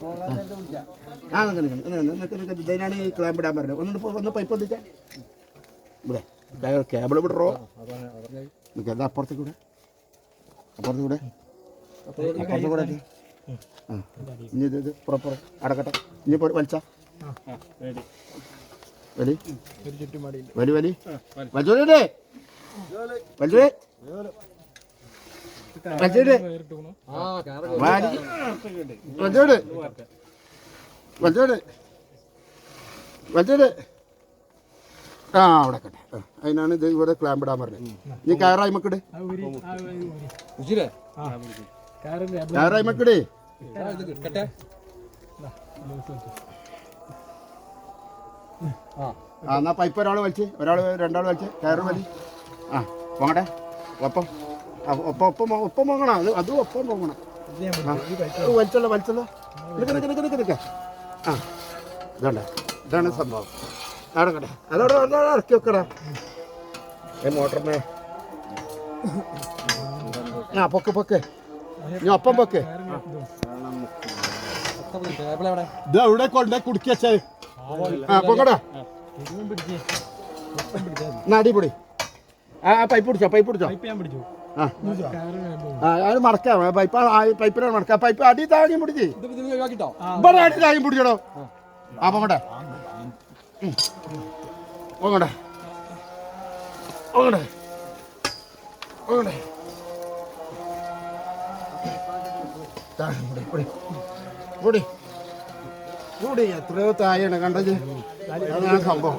ആ നിൽക്ക് നിൽക്ക് നിൽക്ക് നിൽക്ക് ഇതിനാണ് ഈ ക്ലാമ്പ് ഇടാൻ പറഞ്ഞത്. ഒന്ന് ഒന്ന് പൈപ്പ് വന്നിച്ചാ ഇവിടെ കേബിൾ വിടറോ. നിൽക്ക് അത് അപ്പുറത്തേക്ക് കൂടെ അപ്പുറത്ത് കൂടെ അപ്പുറത്ത് കൂടെ. ആ ഇനി ഇത് ഇത് പുറപ്പുറം അടക്കട്ടെ. ഇനി വലിച്ച. വലി. വലി വലി. വലിച്ചോടേ വലിച്ചോടേ വലിച്ചോടേ വലിച്ചോട് വലിച്ചോട് വലിച്ചോട് ആ അവിടെ കട്ടെ. അതിനാണ് ഇത് ഇവിടെ ക്ലാമ്പ് ഇടാൻ പറഞ്ഞത്. നീ കയറായി മക്കട് കയറായി മക്കട് ആ എന്നാ പൈപ്പ് ഒരാൾ വലിച്ച് ഒരാൾ രണ്ടാൾ വലിച്ച് കയറ് വലി ആ പോങ്ങട്ടെ. ഒപ്പം ഒപ്പം ഒപ്പം ഒപ്പം പോകണം. അത് അതും ഒപ്പം പോകണം. വലിച്ചല്ലോ വലിച്ചല്ലോ നിൽക്ക് നിൽക്ക് നിൽക്ക് നിൽക്ക് നിൽക്ക ആ. ഇതാണ് ഇതാണ് സംഭവം. അവിടെ കട്ടെ അതോടെ അതോടെ ഇറക്കി വെക്കടാ. ഏ മോട്ടറിനെ ആ പൊക്ക് പൊക്ക്. നീ ഒപ്പം പൊക്ക്. ഇത് എവിടെ കൊണ്ടേ കുടുക്കിയച്ചേ ആ പൊക്കടാ. നടിപൊടി ആ പൈപ്പ് പിടിച്ചോ പൈപ്പ് പിടിച്ചോ? ആ. ആ അത് മടക്കാം പൈപ്പ് ആ പൈപ്പിനാണ് മടക്കാം. പൈപ്പ് അടി താങ്ങി പിടിച്ച് ഇവിടെ അടി താങ്ങി പിടിച്ചടോ. ആ. പോകട്ടെ പോകട്ടെ പോകട്ടെ പോകട്ടെ കൂടി കൂടി എത്രയോ താഴെയാണ് കണ്ടത്. അതാണ് സംഭവം.